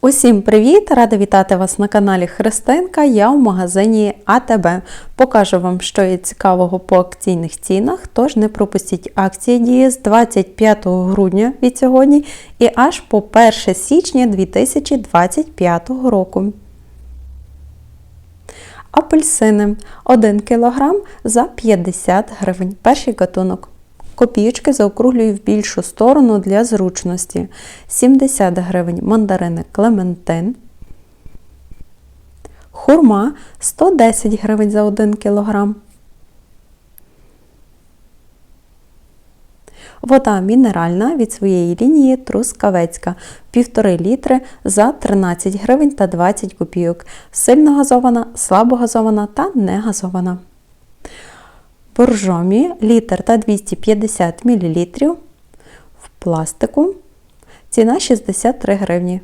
Усім привіт! Рада вітати вас на каналі Христинка. Я в магазині АТБ. Покажу вам, що є цікавого по акційних цінах, тож не пропустіть акції дії з 25 грудня від сьогодні і аж по 1 січня 2025 року. Апельсини 1 кг за 50 гривень. Перший гатунок. Копійочки заокруглюю в більшу сторону для зручності. 70 гривень мандарини Клементин. Хурма 110 гривень за 1 кг. Вода мінеральна від своєї лінії Трускавецька 1,5 літри за 13 гривень та 20 копійок. Сильно газована, слабо газована та не газована. Боржомі літр та 250 мл в пластику. Ціна 63 гривні.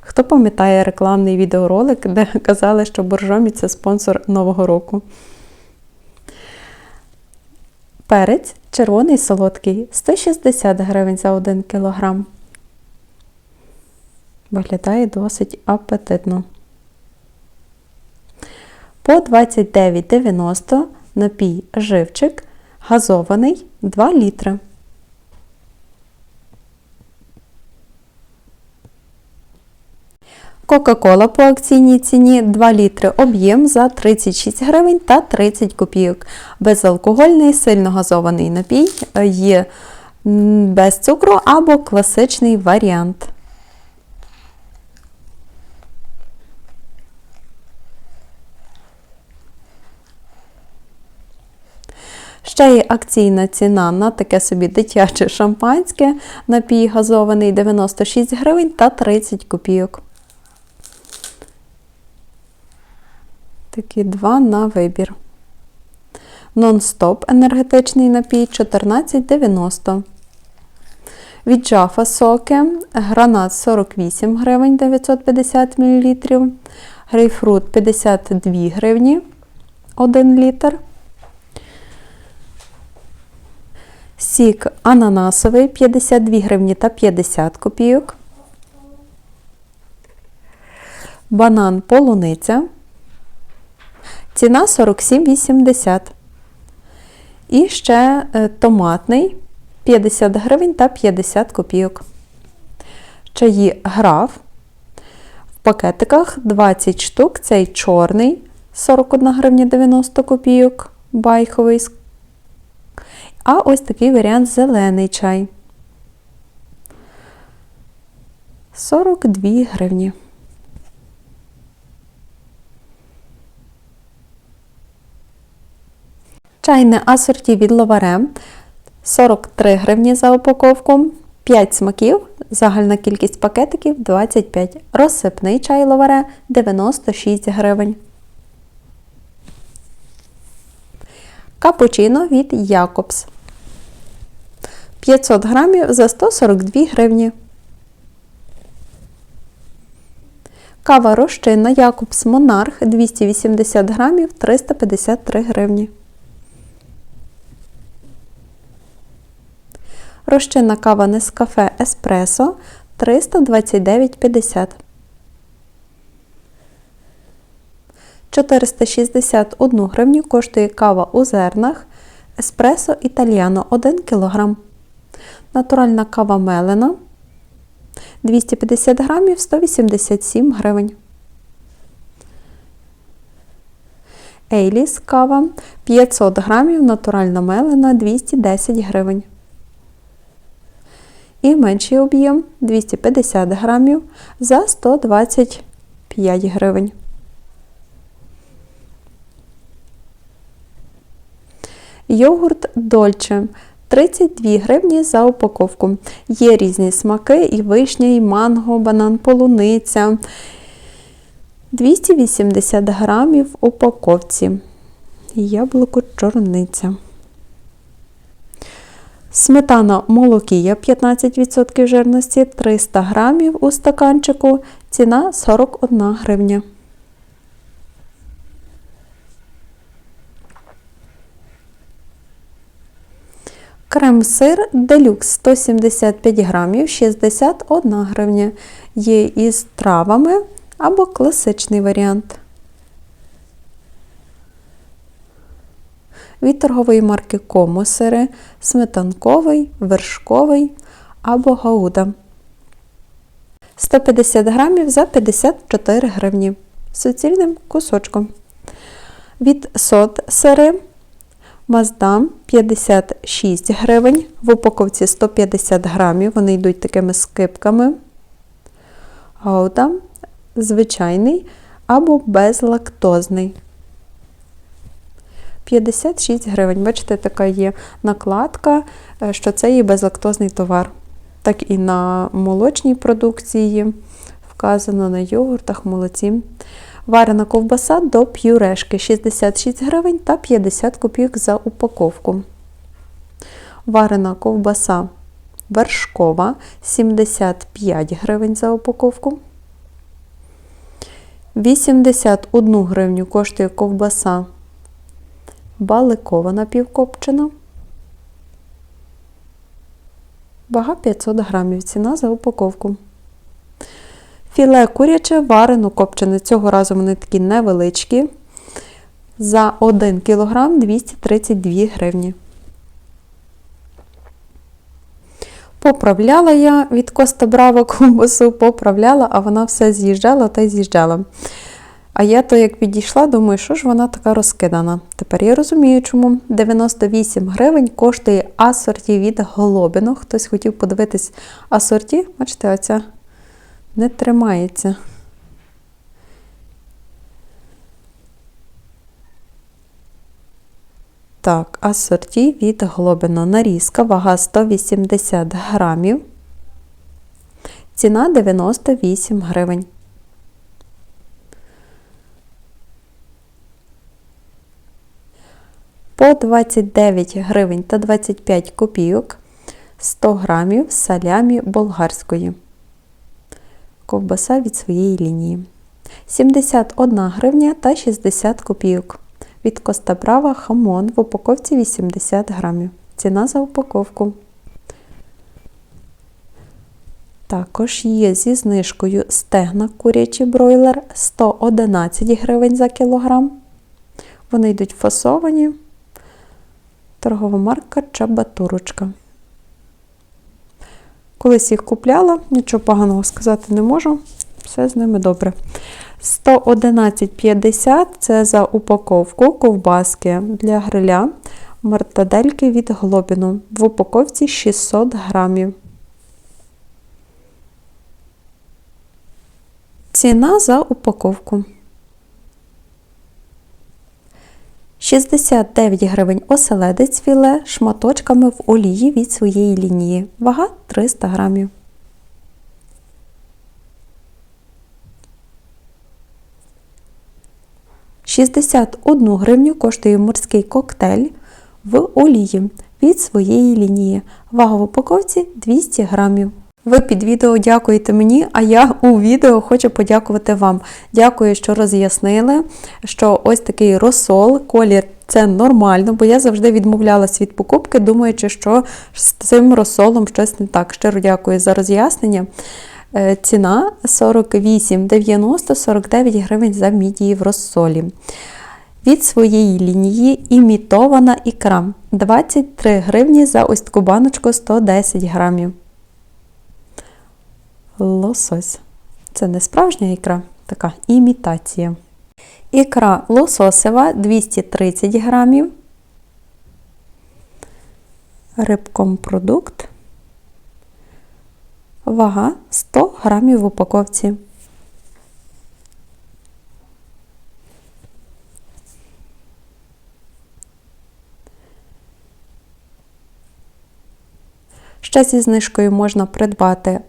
Хто пам'ятає рекламний відеоролик, де казали, що боржомі це спонсор Нового року. Перець червоний солодкий 160 гривень за 1 кг. Виглядає досить апетитно. По 29,90 напій живчик газований 2 літри. Кока-кола по акційній ціні 2 літри об'єм за 36 гривень та 30 копійок. Безалкогольний сильно газований напій є без цукру або класичний варіант. Ще є акційна ціна на таке собі дитяче шампанське, напій газований 96 гривень та 30 копійок. Такі два на вибір. Нон-стоп енергетичний напій 14,90. Від джафа соки, гранат 48 гривень 950 мл, грейпфрут 52 гривні 1 літр. Сік ананасовий 52 гривні та 50 копійок. Банан полуниця. Ціна 47,80. І ще е, томатний 50 гривень та 50 копійок. Чаї граф. В пакетиках 20 штук. Цей чорний 41 гривня 90 копійок. Байховий а ось такий варіант зелений чай. 42 гривні. Чайне асорті від ловаре 43 гривні за упаковку, 5 смаків, загальна кількість пакетиків 25. Розсипний чай ловаре 96 гривень. Капучино від Якобс 500 грамів за 142 гривні. Кава розчинна Якобс Монарх 280 грамів 353 гривні. Розчинна кава Нескафе Еспресо 329,50. 461 гривню коштує кава у зернах Еспресо Італіано 1 кг. Натуральна кава мелена 250 грамів 187 гривень. Ейліс кава 500 грамів натуральна мелена 210 гривень. І менший об'єм 250 грамів за 125 гривень. Йогурт Дольче 32 гривні за упаковку. Є різні смаки, і вишня, і манго, банан, полуниця. 280 грамів в упаковці. Яблуко чорниця. Сметана молокія 15% жирності 300 грамів у стаканчику. Ціна 41 гривня. Крем-сир делюкс 175 грамів 61 гривня. Є із травами або класичний варіант. Від торгової марки Комо сири, сметанковий, вершковий або гауда. 150 грамів за 54 гривні суцільним кусочком. Від сот сири Маздам 56 гривень, в упаковці 150 грамів, вони йдуть такими скипками. Гауда звичайний або безлактозний. 56 гривень. Бачите, така є накладка, е, що це є безлактозний товар. Так і на молочній продукції вказано на йогуртах, молоці. Варена ковбаса до п'юрешки 66 гривень та 50 копійок за упаковку. Варена ковбаса вершкова 75 гривень за упаковку. 81 гривню коштує ковбаса баликова напівкопчена. Вага 500 грамів. Ціна за упаковку. Філе куряче варено копчене. Цього разу вони такі невеличкі. За 1 кг 232 гривні. Поправляла я від Коста Браво ковбасу, поправляла, а вона все з'їжджала та з'їжджала. А я то як підійшла, думаю, що ж вона така розкидана. Тепер я розумію, чому 98 гривень коштує асорті від Голобіно. Хтось хотів подивитись асорті, бачите, оця не тримається. Так, асорті від Глобино. Нарізка, вага 180 грамів. Ціна 98 гривень. По 29 гривень та 25 копійок 100 грамів салямі болгарської ковбаса від своєї лінії. 71 гривня та 60 копійок. Від Коста Брава хамон в упаковці 80 грамів. Ціна за упаковку. Також є зі знижкою стегна курячий бройлер 111 гривень за кілограм. Вони йдуть фасовані. Торгова марка Чабатурочка. Колись їх купляла, нічого поганого сказати не можу. Все з ними добре. 111,50 це за упаковку ковбаски для гриля. Мартадельки від глобіну. В упаковці 600 грамів. Ціна за упаковку. 69 гривень оселедець філе шматочками в олії від своєї лінії. Вага 300 грамів. Шістдесят одну гривню коштує морський коктейль в олії від своєї лінії. Вага в упаковці 200 грамів. Ви під відео дякуєте мені, а я у відео хочу подякувати вам. Дякую, що роз'яснили, що ось такий розсол, колір це нормально, бо я завжди відмовлялась від покупки, думаючи, що з цим розсолом щось не так. Щиро дякую за роз'яснення. Е, ціна 48,90 49 гривень за мідії в розсолі. Від своєї лінії імітована ікра 23 гривні за ось таку баночку 110 грамів лосось. Це не справжня ікра, така імітація. Ікра лососева 230 грамів. Рибком продукт. Вага 100 грамів в упаковці. Ще зі знижкою можна придбати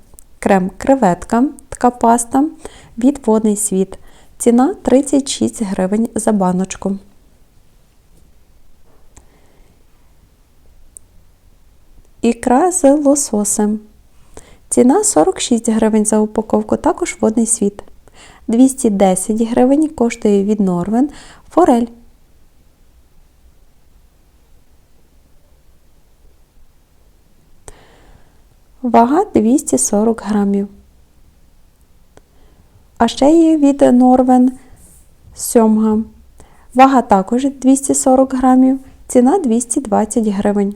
крем креветка, така паста від водний світ. Ціна 36 гривень за баночку. Ікра з лососем. Ціна 46 гривень за упаковку, також водний світ. 210 гривень коштує від Норвен форель. Вага 240 грамів. А ще є від Норвен сьомга. Вага також 240 грамів, ціна 220 гривень.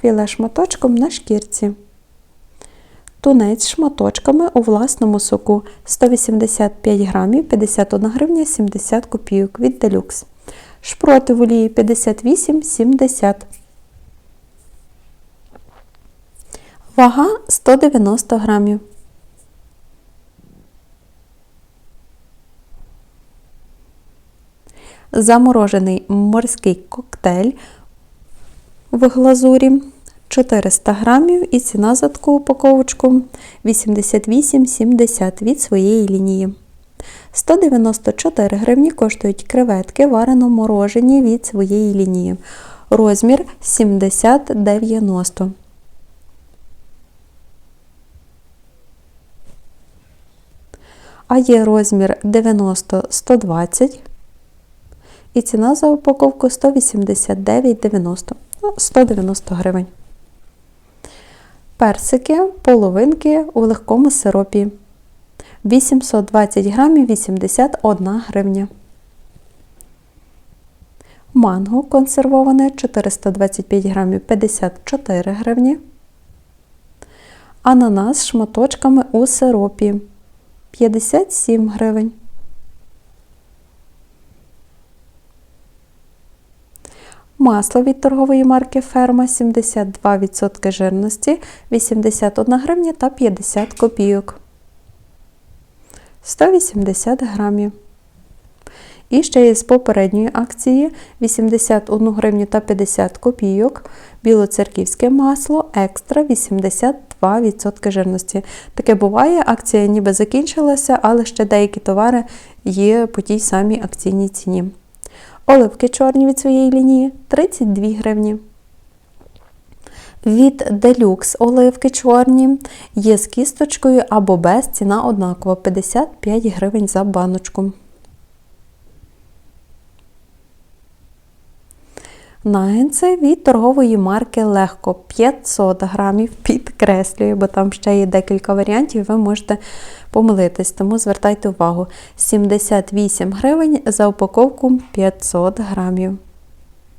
Філе шматочком на шкірці. Тунець шматочками у власному соку 185 грамів 51 гривня 70 копійок від делюкс. Шпроти в олії 58,70. Вага 190 грамів. Заморожений морський коктейль в глазурі 400 грамів і ціна за таку упаковочку 88,70 від своєї лінії. 194 гривні коштують креветки варено морожені від своєї лінії. Розмір 70-90. А є розмір 90-120. І ціна за упаковку 189,90. Ну, 190 гривень. Персики, половинки у легкому сиропі. 820 грамів 81 гривня. Манго консервоване 425 грамів 54 гривні. Ананас з шматочками у сиропі 57 гривень. Масло від торгової марки Ферма 72% жирності 81 гривня та 50 копійок. 180 грамів. І ще є з попередньої акції 81 гривню та 50 копійок. Білоцерківське масло екстра 82% жирності. Таке буває, акція ніби закінчилася, але ще деякі товари є по тій самій акційній ціні. Оливки чорні від своєї лінії 32 гривні. Від Deluxe оливки чорні є з кісточкою або без ціна однакова 55 гривень за баночку. Нагенці від торгової марки Легко 500 грамів підкреслюю, бо там ще є декілька варіантів, ви можете помилитись, тому звертайте увагу. 78 гривень за упаковку 500 грамів.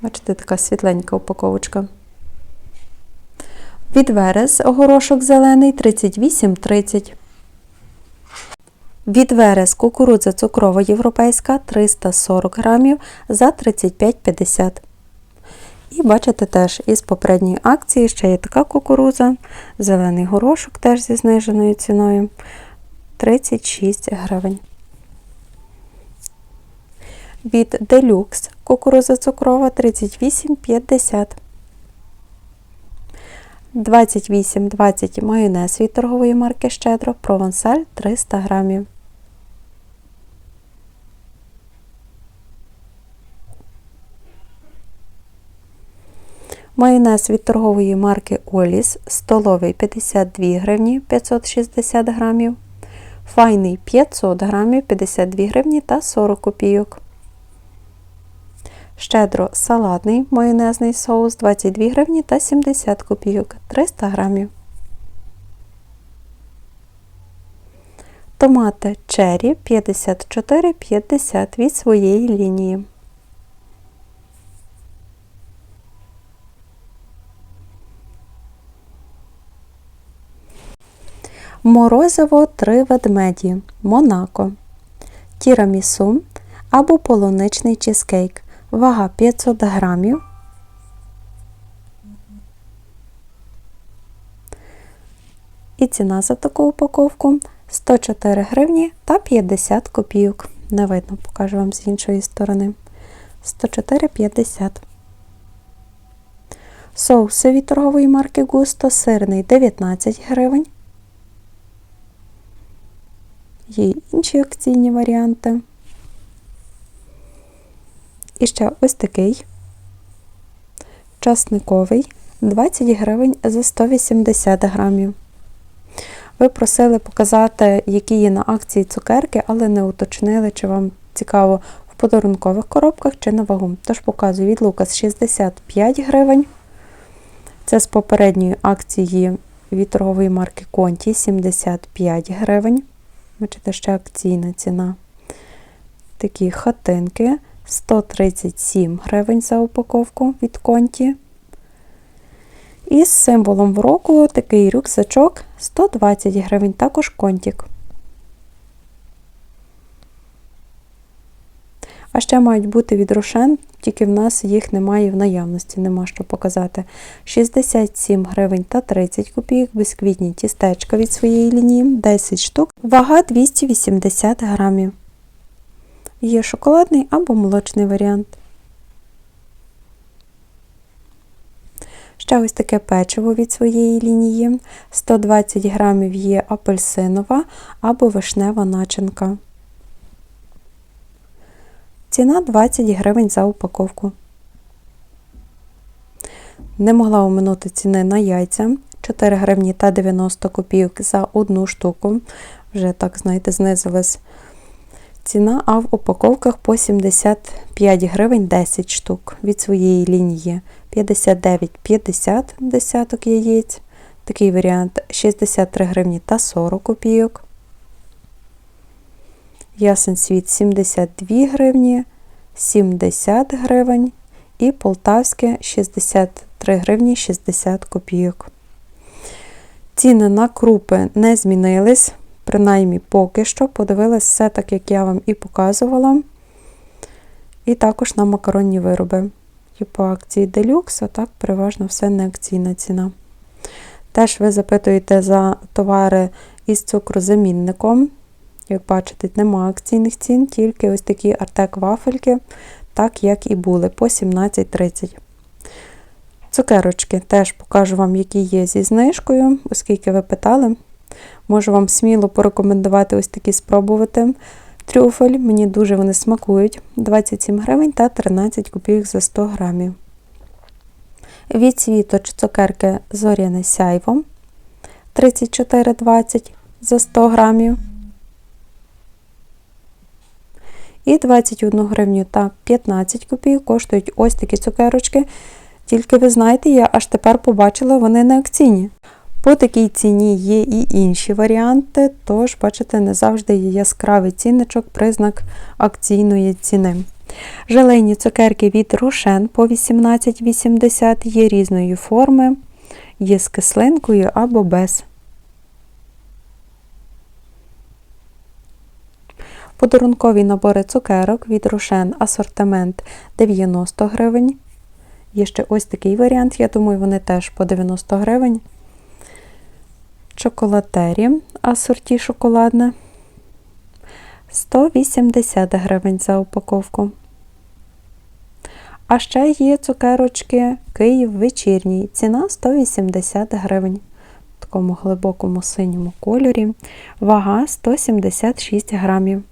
Бачите, така світленька упаковочка. Від Верес горошок зелений 38,30. Від Верес кукурудза цукрова європейська 340 грамів за 35,50. І бачите теж із попередньої акції ще є така кукурудза, зелений горошок теж зі зниженою ціною 36 гривень. Від Deluxe кукурудза цукрова 38,50. 28,20 майонез від торгової марки Щедро Провансаль 300 грамів. Майонез від торгової марки Оліс столовий 52 гривні 560 грамів. Файний 500 грамів 52 гривні та 40 копійок. Щедро салатний майонезний соус 22 гривні та 70 копійок 300 грамів. Томати черрі 54,50 від своєї лінії. Морозиво три ведмеді Монако. Тірамісу або полуничний чизкейк. Вага 500 грамів. І ціна за таку упаковку 104 гривні та 50 копійок. Не видно, покажу вам з іншої сторони. 104,50. Соуси від торгової марки Густо сирний 19 гривень. Є інші акційні варіанти. І ще ось такий часниковий 20 гривень за 180 грамів. Ви просили показати, які є на акції цукерки, але не уточнили, чи вам цікаво в подарункових коробках чи на вагу. Тож показую від Лукас 65 гривень. Це з попередньої акції від торгової марки Конті 75 гривень. Бачите, ще акційна ціна. Такі хатинки 137 гривень за упаковку від Конті. І з символом в року такий рюкзачок 120 гривень, також контік. А ще мають бути від Рошен, тільки в нас їх немає в наявності, нема що показати. 67 гривень та 30 копійок, бісквітні тістечка від своєї лінії, 10 штук, вага 280 грамів. Є шоколадний або молочний варіант. Ще ось таке печиво від своєї лінії. 120 грамів є апельсинова або вишнева начинка. Ціна 20 гривень за упаковку. Не могла оминути ціни на яйця. 4 гривні та 90 копійок за одну штуку. Вже так, знаєте, знизилась ціна, а в упаковках по 75 гривень 10 штук від своєї лінії. 59,50 десяток яєць. Такий варіант 63 гривні та 40 копійок. Ясен світ 72 гривні, 70 гривень і полтавське 63 гривні 60 копійок. Ціни на крупи не змінились, принаймні поки що. Подивилась все так, як я вам і показувала. І також на макаронні вироби. Є по акції Deluxe, а так переважно все не акційна ціна. Теж ви запитуєте за товари із цукрозамінником. Як бачите, нема акційних цін, тільки ось такі артек вафельки, так як і були, по 17,30. Цукерочки теж покажу вам, які є зі знижкою, оскільки ви питали. Можу вам сміло порекомендувати ось такі спробувати. Трюфель, мені дуже вони смакують. 27 гривень та 13 копійок за 100 грамів. Від світоч цукерки зоряне сяйво 34,20 за 100 грамів. І 21 гривню та 15 копійок коштують ось такі цукерочки. Тільки ви знаєте, я аж тепер побачила, вони не акційні. По такій ціні є і інші варіанти, тож, бачите, не завжди є яскравий цінничок, признак акційної ціни. Желейні цукерки від Рошен по 18,80 є різної форми, є з кислинкою або без. Подарункові набори цукерок від Рошен асортимент 90 гривень. Є ще ось такий варіант, я думаю, вони теж по 90 гривень. Чоколатері асорті шоколадне 180 гривень за упаковку. А ще є цукерочки Київ вечірній. Ціна 180 гривень. В такому глибокому синьому кольорі. Вага 176 грамів.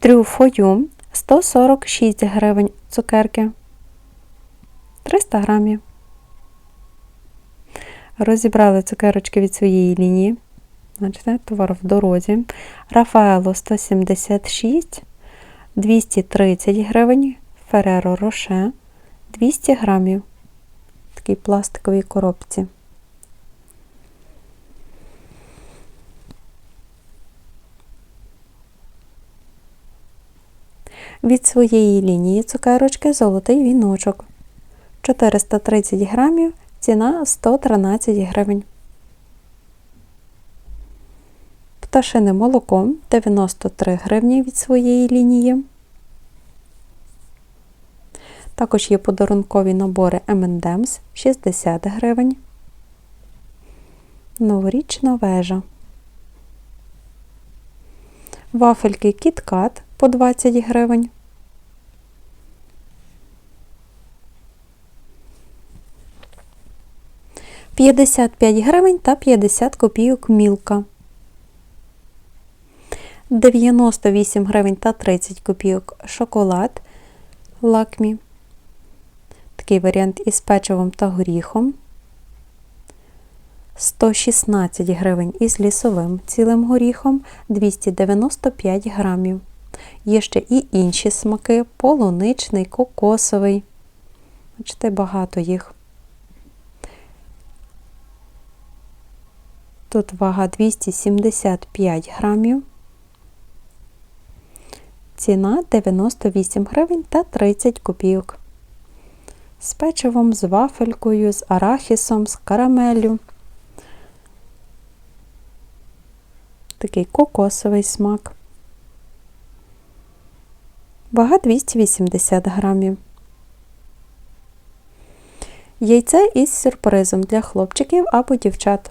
Трюфою 146 гривень цукерки. 300 грамів. Розібрали цукерочки від своєї лінії. Бачите, товар в дорозі. Рафаело 176, 230 гривень. Фереро Роше 200 грамів. Такій пластиковій коробці. Від своєї лінії цукерочки золотий віночок. 430 грамів, ціна 113 гривень. Пташине молоко 93 гривні від своєї лінії. Також є подарункові набори M&M's 60 гривень. Новорічна вежа. Вафельки KitKat по 20 гривень. П'ятдесят п'ять гривень та 50 копійок мілка. 98 гривень та 30 копійок шоколад лакмі. Такий варіант із печивом та горіхом. 116 гривень із лісовим цілим горіхом 295 грамів. Є ще і інші смаки: полуничний, кокосовий. Бачите, багато їх. Тут вага 275 грамів. Ціна 98 гривень та 30 копійок. З печивом, з вафелькою, з арахісом, з карамеллю. Такий кокосовий смак. Вага 280 грамів. Яйце із сюрпризом для хлопчиків або дівчат.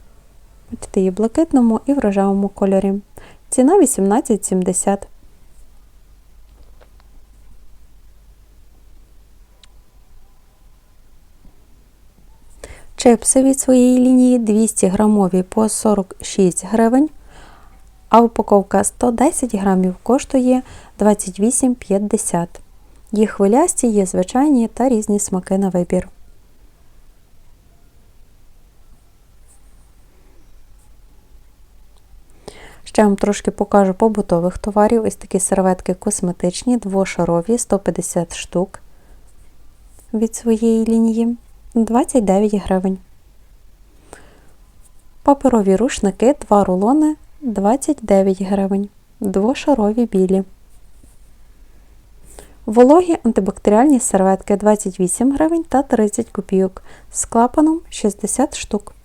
Бачите, в блакитному, і в рожевому кольорі. Ціна 18,70. Чипси від своєї лінії 200 грамові по 46 гривень, а упаковка 110 грамів коштує 28,50. Є хвилясті, є звичайні та різні смаки на вибір. Ще вам трошки покажу побутових товарів. Ось такі серветки косметичні, двошарові, 150 штук від своєї лінії. 29 гривень. Паперові рушники, 2 рулони 29 гривень. Двошарові білі. Вологі антибактеріальні серветки 28 гривень та 30 копійок. З клапаном 60 штук.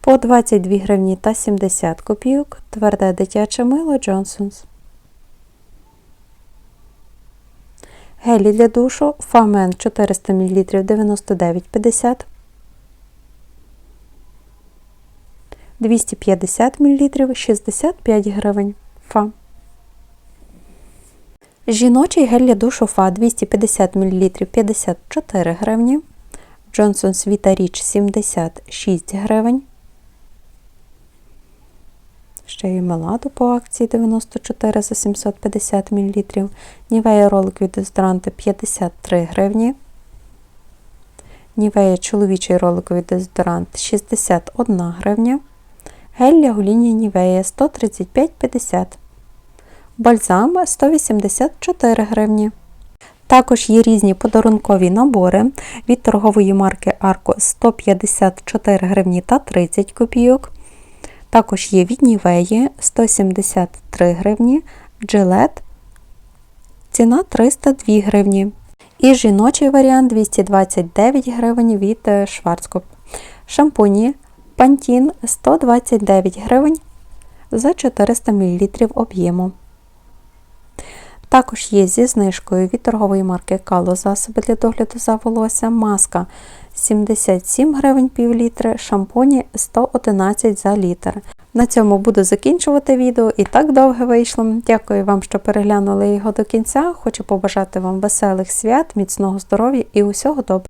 По 22 гривні та 70 копійок. Тверде дитяче мило Johnson's. Гелі для душу Фамен 400 мл 99,50 250 мл 65 гривень. Фа. Жіночий гель для душу Фа 250 мл 54 гривні. Johnson's Vita Rich 76 гривень. Ще є Меладо по акції 94 за 750 мл. Нівея ролик від дезодоранти 53 гривні. Нівея чоловічий роликовий дезодорант 61 гривня. Гель для гоління Нівея 135,50. Бальзам 184 гривні. Також є різні подарункові набори від торгової марки Арко 154 гривні та 30 копійок. Також є від Нівеї 173 гривні, джилет ціна 302 гривні. І жіночий варіант 229 гривень від Шварцкоп. Шампуні Pantene 129 гривень за 400 мл об'єму. Також є зі знижкою від торгової марки Кало засоби для догляду за волосся, маска 77 гривень пів літри, шампуні 111 за літр. На цьому буду закінчувати відео і так довге вийшло. Дякую вам, що переглянули його до кінця. Хочу побажати вам веселих свят, міцного здоров'я і усього доброго.